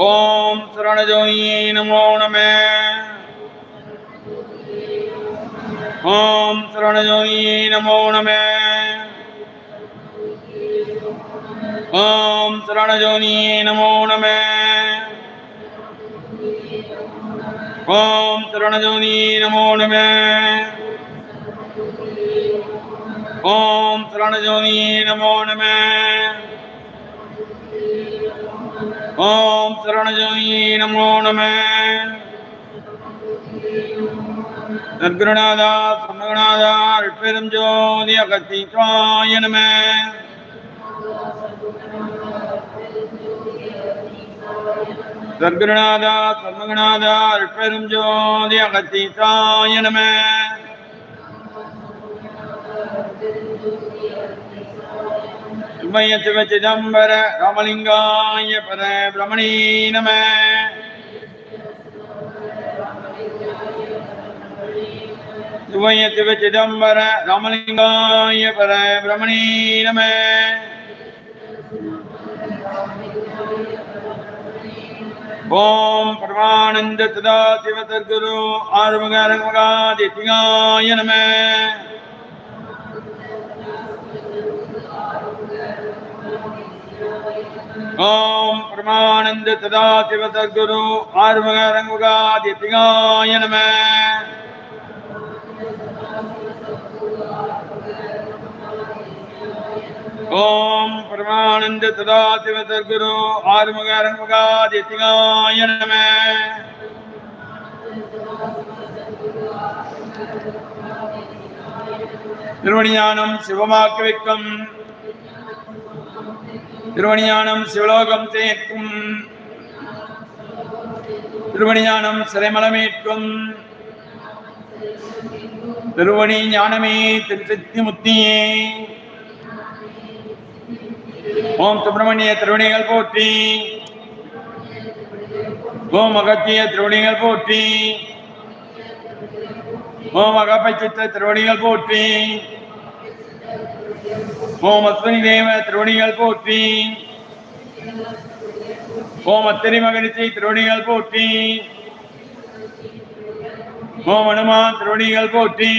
ஓம் சரணஜோயி நமோ நம ஓம் சரணஜோயி நமோ நம ஓம் சரணஜோனி நமோ நம ஓம் சரணஜோனி நமோ நம ஓம் சரணஜோனி நமோ நம ஓம் சரணஜோயி நமோ நம. நற்குருநாதா சமகுநாதா அற்பெரும் ஜோதி அகத்தீத்வாய நம. சத்குருநாதா சமகுநாதா அற்பெரும் ஜோதி அகத்தீசாய நம. சுமய சிவ சிதம்பர ராமலிங்காய பர பிரமணி நம. சுமய சிவ சிதம்பர ராமலிங்காய பர பிரமணி நம. ஓம் பரமானந்த சதா சிவ சத்குரு ஆறுமுக அரங்கமகாதித்யாய நம. ஓம் பிரமானந்த சதா சிவ சத்குரு ஆறுமுக அரங்கமகாதித்யாய நம. ஓம் பரமானந்த சதாசிவ சர்க்குரு ஆறுமுக அரங்கமுகாதித்யாய நம. திருவணியானம் சிவமாக்கு வைக்கும் திருவணியானம் சிவலோகம் தேக்கும் திருவணியானம் சிறைமலமேற்கும். திருவணி ஞானமே திருச்சத்தி முத்தியே ஓம் சுப்பிரமணிய திருவணிகள் போற்றி. ஓம் அகத்திய திருவணிகள் போற்றி. ஓம் அகப்பச்சித்த திருவணிகள் போற்றி. ஓம் அஸ்வினி தேவ திருவணிகள் போற்றி. ஓம் அத்திரி மகரிஷி திருவணிகள் போற்றி. ஓம் அனுமான் திருவணிகள் போற்றி.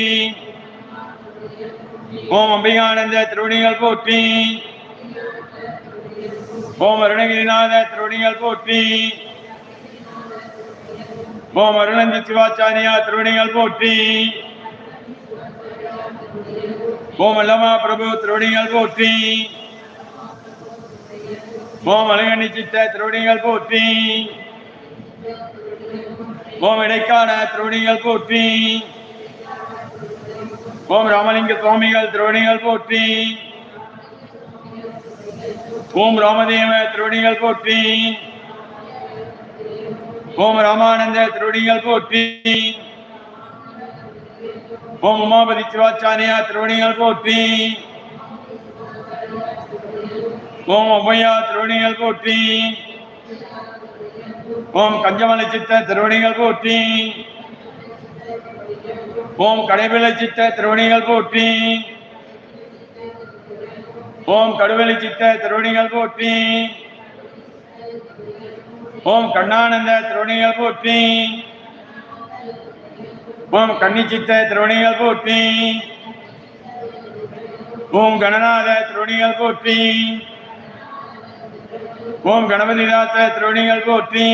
ஓம் அம்பிகானந்த திருவணிகள் போற்றி. ஓம் அருணகிரிநாத திருவடிகள் போற்றி. ஓம் அருணந்தி சிவாச்சாரியா திருவடிகள் போற்றி. ஓம் அல்லமா பிரபு திருவடிகள் போற்றி. ஓம் அழகணி சித்த திருவடிகள் போற்றி. ஓம் இடைக்கான திருவடிகள் போற்றி. ஓம் ராமலிங்க சுவாமிகள் திருவடிகள் போற்றி. ஓம் ராமதேவ திருவடிகள் போற்றி. ஓம் ராமானந்த திருவடிகள் போற்றி. ஓம் உமாபதி சிவாச்சாரியா திருவணிகள் போற்றி. ஓம் அவ்வையா திருவணிகள் போற்றி. ஓம் கஞ்சமலை சித்த திருவணிகள் போற்றி. ஓம் கடைவிலை சித்த திருவணிகள் போற்றி. ஓம் கடுவெளி சித்த திருவணிகள் போற்றி. ஓம் கண்ணானந்த திருவணிகள் போற்றி. ஓம் கன்னிச்சித்த திருவணிகள் போற்றி. ஓம் கணநாத திருவணிகள் போற்றி. ஓம் கணபதிதாச திருவணிகள் போற்றி.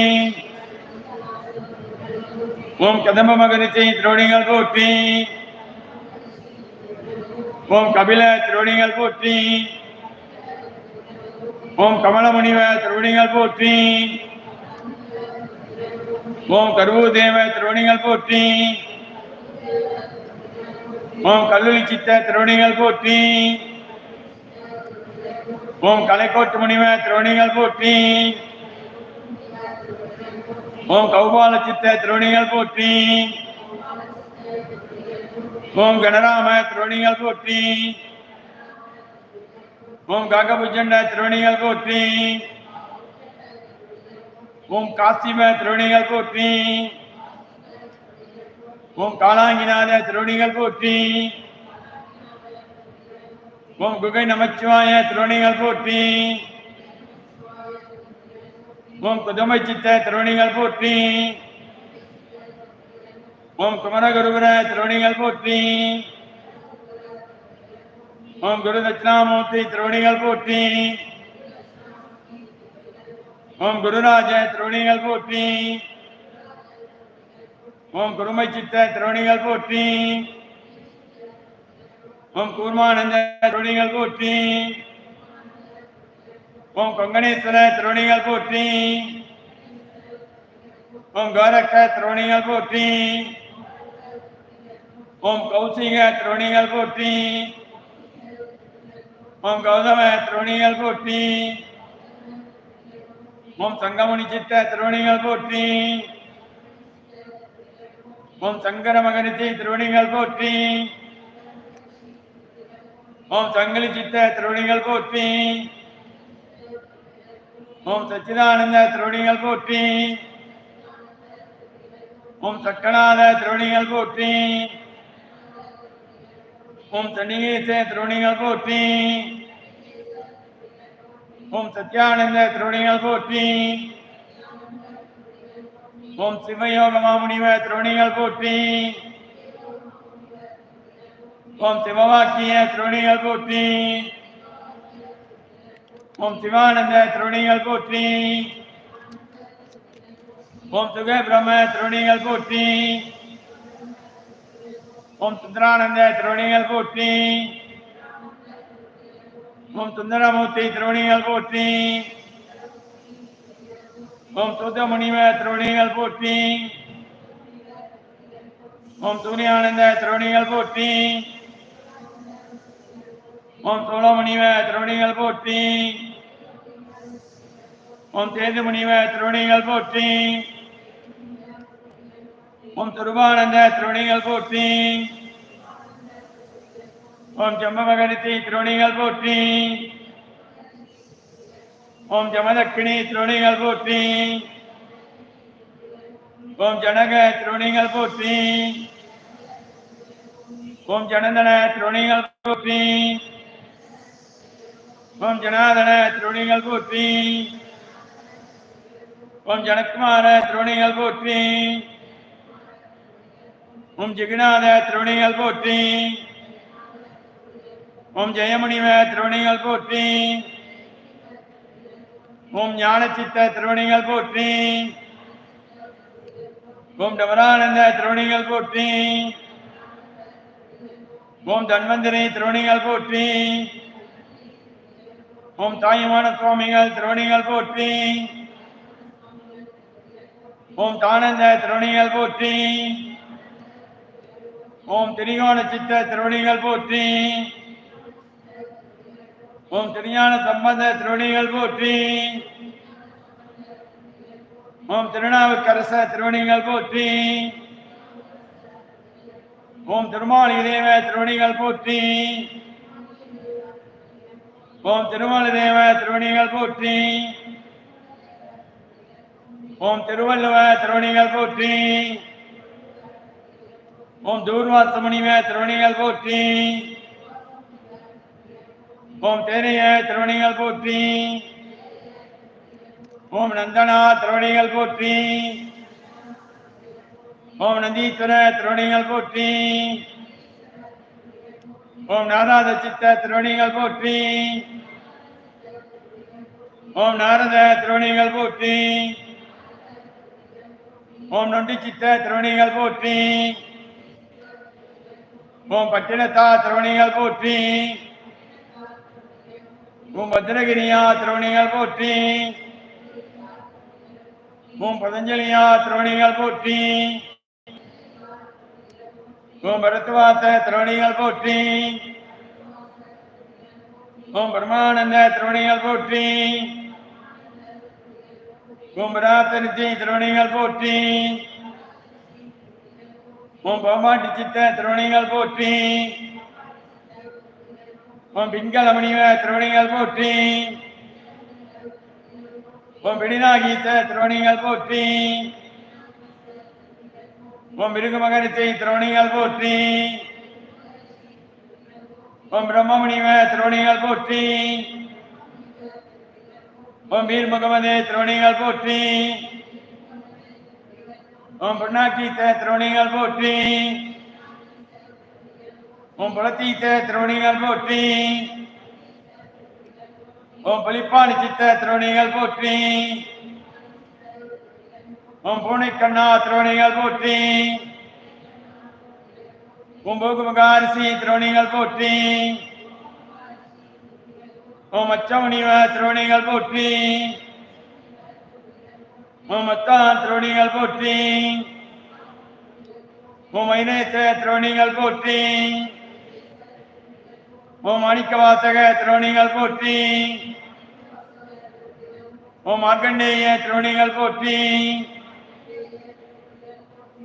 ஓம் கதம்ப மகரிஷி திருவணிகள் போற்றி. ஓம் கபில திருவணிகள் போற்றி. ஓம் கமலமுனிவ திருவணிகள் போற்றி. ஓம் கருவூதேவ திருவணிகள் போற்றி. ஓம் கல்லூரி சித்த திருவணிகள் போற்றி. ஓம் கலைக்கோட்டு முனிவ திருவணிகள் போற்றி. ஓம் கௌபால சித்த திருவணிகள் போற்றி. ஓம் கணராம திருவணிகள் போற்றி. ஓம் ககபுஜண்ட திருவணிகள் போற்றி. ஓம் காசிம திருவணிகள் போற்றி. ஓம் காலாங்கிநாத திருவணிகள் போற்றி. ஓம் குகை நமச்சிவாய திருவணிகள் போற்றி. ஓம் குதமை சித்த திருவணிகள் போற்றி. ஓம் குமரகுருபுர திருவணிகள் போற்றி. ஓம் குரு தட்சிணாமூர்த்தி திருவணிகள் போற்றி. ஓம் குருராஜ திருவணிகள் போற்றி. ஓம் குருமை சித்த திருவணிகள் போற்றி. ஓம் கூர்மானந்த திருவணிகள் போற்றி. ஓம் கொங்கணேஸ்வர திருவணிகள் போற்றி. ஓம் கோரக்க திருவணிகள் போற்றி. ஓம் கௌசிக திருவணிகள் போற்றி. ஓம் கௌதம திருவணிகள் போற்றி. ஓம் சங்கமுனி சித்த திருவணிகள் போற்றி. ஓம் சங்கர மகரிஷி திருவணிகள் போற்றி. ஓம் சங்கலி சித்த திருவணிகள் போற்றி. ஓம் சச்சிதானந்த திருவணிகள் போற்றி. ஓம் சக்கநாத திருவணிகள் போற்றி. ஓம் சன்னிகேச திருவணிகள் போற்றி. ஓம் சத்யானந்த திருவணிகள் போற்றி. ஓம் சிவயோக மாமுனிவ திருவணிகள் போற்றி. ஓம் சிவவாக்கிய திருவணிகள் போற்றி. ஓம் சிவானந்த திருவணிகள் போற்றி. ஓம் சுக பிரம்ம திருவணிகள் போற்றி. ஓம் சுந்தரானந்த திருவணிகள் போற்றி. ஓம் சுந்தரமூர்த்தி திருவணிகள் போற்றி. ஓம் சுத்தமுனிவ திருவணிகள் போற்றி. ஓம் சூரியானந்த திருவணிகள் போற்றி. ஓம் சோழமுனிவ திருவணிகள் போற்றி. ஓம் சேதுமுனிவ திருவணிகள் போற்றி. ஓம் துருபானந்த திருவணிகள் போற்றி. ஓம் ஜம்பமகரிசி திருவணிகள் போற்றி. ஓம் ஜமதக்கினி திருவணிகள் போற்றி. ஓம் ஜனக திருவணிகள் போற்றி. ஓம் ஜனந்தன திருவணிகள் போற்றி. ஓம் ஜனாதன திருவணிகள் போற்றி. ஓம் ஜனகுமார திருவணிகள் போற்றி. ஓம் ஜெகநாத திருவணிகள் போற்றி. ஓம் ஜெயமுனிவ திருவணிகள் போற்றி. ஓம் ஞான சித்த திருவணிகள் போற்றி. ஓம் டமரானந்த திருவணிகள் போற்றி. ஓம் தன்வந்திரி திருவணிகள் போற்றி. ஓம் தாயுமான சுவாமிகள் திருவணிகள் போற்றி. ஓம் தானந்த திருவணிகள் போற்றி. ஓம் திரிகோண சித்த திருவணிகள் போற்றி. ஓம் திருஞான சம்பந்த திருவணிகள் போற்றி. ஓம் திருநாவுக்கரச திருவணிகள் போற்றி. ஓம் திருமாலி தேவ திருவணிகள் போற்றி. ஓம் திருமாலி தேவ திருவணிகள் போற்றி. ஓம் திருவள்ளுவ திருவணிகள் போற்றி. ஓம் தூர்வாசமுனிவ திருவணிகள் போற்றி. ஓம் தேனைய திருவணிகள் போற்றி. ஓம் நந்தனா திருவணிகள் போற்றி. ஓம் நந்தீஸ்வர திருவணிகள் போற்றி. ஓம் நாராத சித்த திருவணிகள் போற்றி. ஓம் நாரத திருவணிகள் போற்றி. ஓம் நொண்டி சித்த திருவணிகள் போற்றி. ஓம் பட்டினத்தா திருவணிகள் போற்றி. ஓம் பத்ரகிரியா திருவணிகள் போற்றி. ஓம் பதஞ்சலியா திரோணிகள் போற்றி. ஓம் பரத்வாச திரோணிகள் போற்றி. ஓம் பிரமானந்த திரோணிகள் போற்றி. ஓம் பராத்தரிச்சி திரோணிகள் போற்றி. ஓம் பவமாட்டி சித்த திருவணிகள் போற்றி. உன் ஓம் பிங்களமணிவ திருவணிகள் போற்றி. ஓம் பிடிநாகீச திருவணிகள் போற்றி. உன் மிருகு மிருகமகரிசை திருவணிகள் போற்றி. ஓம் பிரம்மமுனிவ திருவணிகள் போற்றி. உன் மீர் முகமதே திருவணிகள் போற்றி. உன் பொன்னாக்கீத்த திருவணிகள் போற்றி. உன் புலத்தீத்த திருவணிகள் போற்றி. உன் புலிப்பாணி சித்த திருவணிகள் போற்றி. உன் பூனை கண்ணா திருவணிகள் போற்றி. ஓம் போகுமுகாரிசி திருவணிகள் போற்றி. உன் மச்சமுனிவ திருவணிகள் போற்றி. உன் அத்தான் திருவணிகள் போற்றி. உன் ஐநேச திருவணிகள் போற்றி. ஓம் மாணிக்கவாசக திருவணிகள் போற்றி. ஓம் மார்க்கண்டேய திருவணிகள் போற்றி.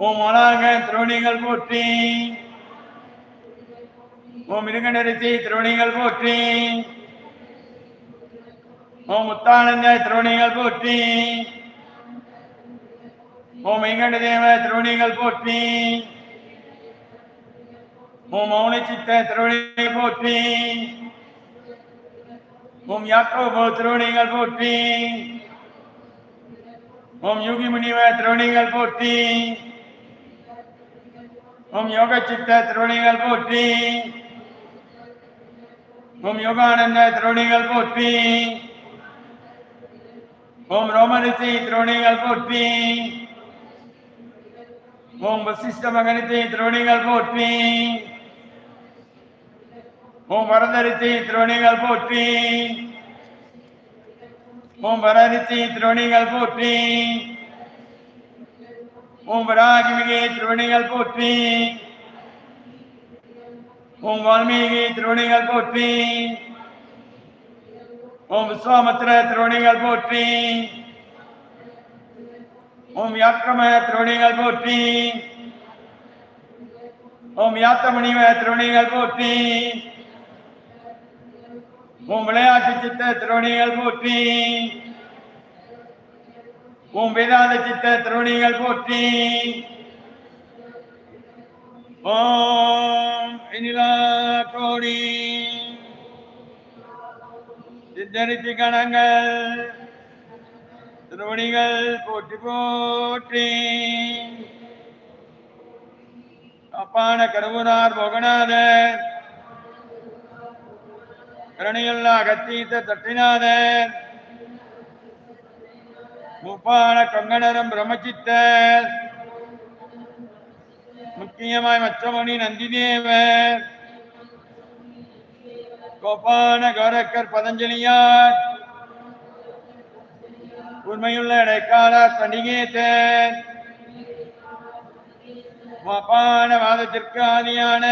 ஓம் மலாக திருவணிகள் போற்றி. ஓம் மிருகண்டரிசி திருவணிகள் போற்றி. ஓம் முத்தானந்த திருவணிகள் போற்றி. ஓம் மைகண்ட தேவ திருவணிகள் போற்றி. மௌன சித்த திரோணிகள் போற்றி. ஓம் யாக்கோபோ திரோணிகள் போற்றி. ஓம் யோகி முனிவ திரோணிகள் போற்றி. ஓம் யோக சித்த திரோணிகள் போற்றி. ஓம் யோகானந்த திரோணிகள் போற்றி. ஓம் ரோமரிசி திரோணிகள் போற்றி. ஓம் வசிஷ்ட மகனிசி திரோணிகள் போற்றி. உன் வரதரிசி திருவணிகள் போற்றி. உன் வரரிசி திருவணிகள் போற்றி. உன் வராகிமிகை திருவணிகள் போற்றி. உன் வால்மீகி திருவணிகள் போற்றி. ஓம் விஸ்வாமத்திர திருவணிகள் போற்றி. ஓம் யாக்கிரம திருவணிகள் போற்றி. ஓம் யாத்தமுனிவ திருவணிகள் போற்றி. உன் விளையாட்டு சித்த திருவணிகள் போற்றி. உன் வேதாந்த சித்த திருவணிகள் போற்றி. ஓம் இனிலா கோடி. சித்தரித்து கணங்கள் திருவணிகள் போற்றி போற்றி. அப்பான கருவூரார் போகநாதர் கரணியல்ல அகத்தீத்த தட்டினாதன் முப்பான கங்கணரம் பிரமச்சித்த முக்கியமாய் மச்சமணி நந்திதேவர். கோபான கௌரக்கர் பதஞ்சலியார். உண்மையுள்ள இடைக்கால பண்டிகேத்தர் மப்பான வாதத்திற்கு ஆதியான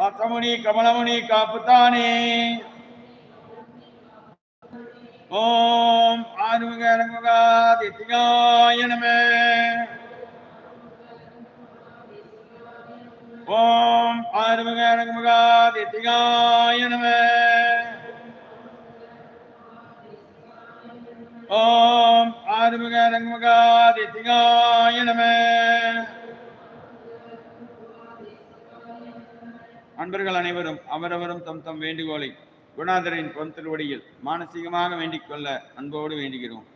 பத்தமுனி கமலமுனி காப்புத்தானே. ஓம் ஆறுமுக அரங்குகாதித்யாய நம. ஓம் ஆறுமுக அரங்குகாதித்யாய நம. ஓம் ஆறுமுக அரங்குகாதித்யாய நம. அன்பர்கள் அனைவரும் அவரவரும் தம் தம் வேண்டுகோளை குணாதரின் பொன் திருவடியில் மானசீகமாக வேண்டிக் கொள்ள அன்போடு வேண்டுகிறோம்.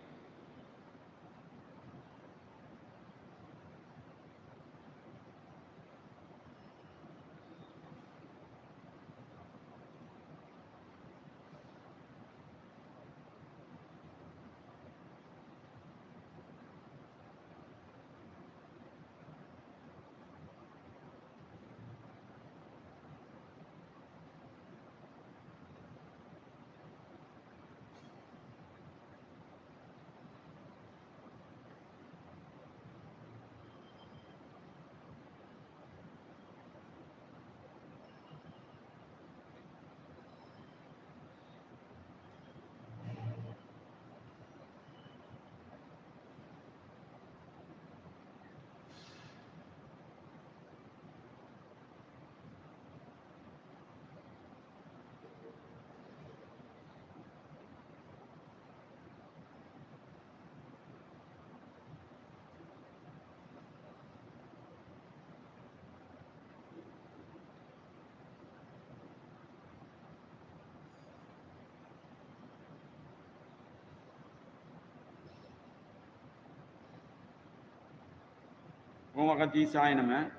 ஓமகத்தீசாய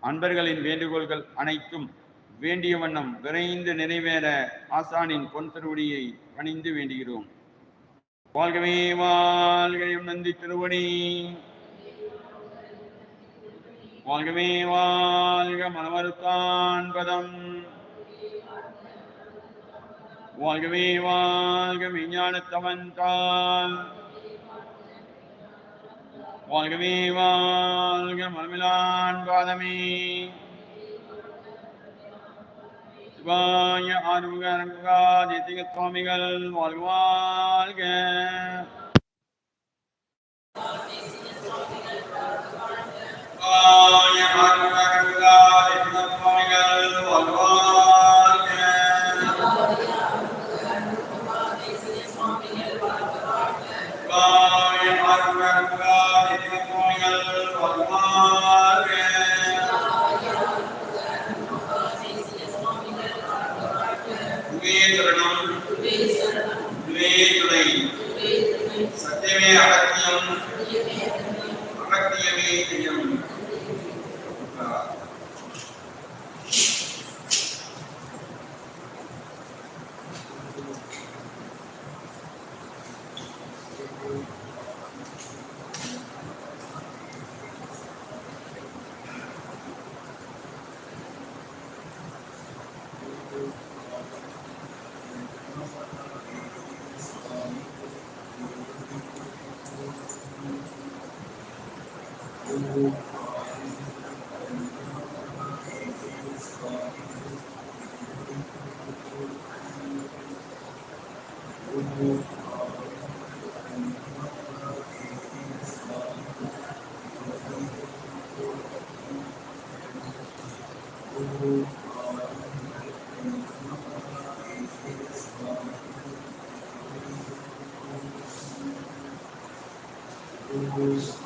அன்பர்களின் வேண்டுகோள்கள் அனைத்தும் வேண்டிய வண்ணம் விரைந்து நிறைவேற ஆசானின் பொன் திருவடியை பணிந்து வேண்டுகிறோம். வாழ்கவே வாழ்கையும் நந்தி திருவடி. வாழ்கவே வாழ்க மனமறுத்தான் பதம். வாழ்கவே வாழ்க விஞ்ஞானத்தவன்தான் வாழ்கவே வாழ்க மலமிலான் பாதமே. சிவாய ஆறுமுக அரங்கா தேசிக சுவாமிகள் வாழ்க வாழ்க. ஆறுமுக அரங்கா தேசிக சுவாமிகள் வாழ்க வாழ்க. சத்தியமே அகத்தியம். அகத்தியமே தியம் Thank you.